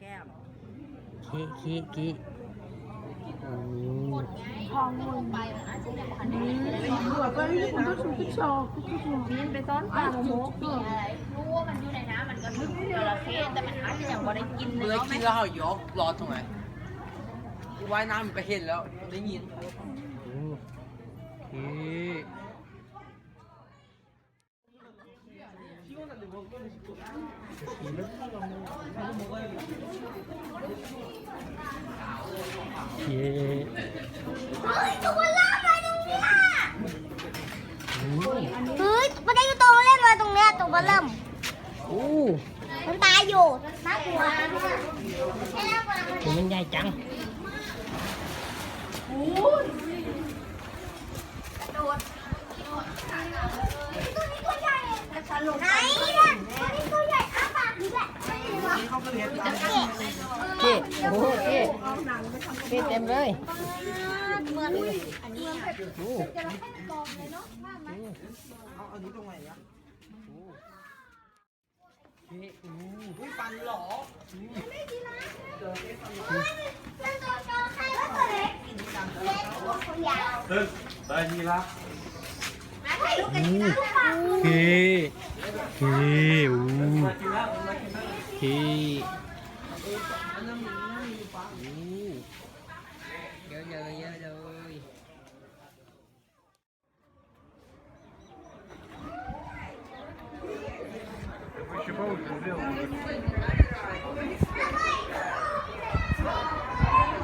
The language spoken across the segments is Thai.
แก้มขี้ขี้ขี้โอ้หัวก็นี่คุณต้องชูขึ้นโชว์บินไปซ้อนปลาโมกมีอะไรรู้ว่ามันอยู่ในน้ำมันก็ถึงจระเข้แต่มันอาจจะยังบ่ได้กินเมื่เนื้ออไหมกี้แล้วเขายกรอตรงไหนว่ายน้ำมันก็เห็นแล้วได้ยินโหขี้ขี้ตัวล่ามาตรงนี้ล่ะโอ้เฮ้ยมันได้ตัวเล่น มาตรงเนี้ยตัวมันเริ่มโอ้มันตายอยู่น่ากลัวตัวมันใหญ่จังไหนเนี่ยตัวนี้ตัวใหญ่อาปากดีแหละโอ้โหขี้ขี้เต็มเลยเหมือนโอ้เอาอันนี้ตรงไหนอะขี้โอ้อุ้ยฟันหลอเป็นตัวจอใครว่าตัวเล็กเล็กตัวยาวตึ้งได้ทีละมาถ่ายรูปกันนะโอ้มา กินแล้วมากินแล้วขี้โอ้เยอะเยเยอะเลย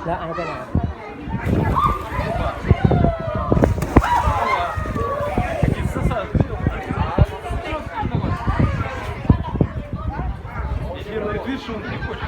แล้วไอไปไหน soon. They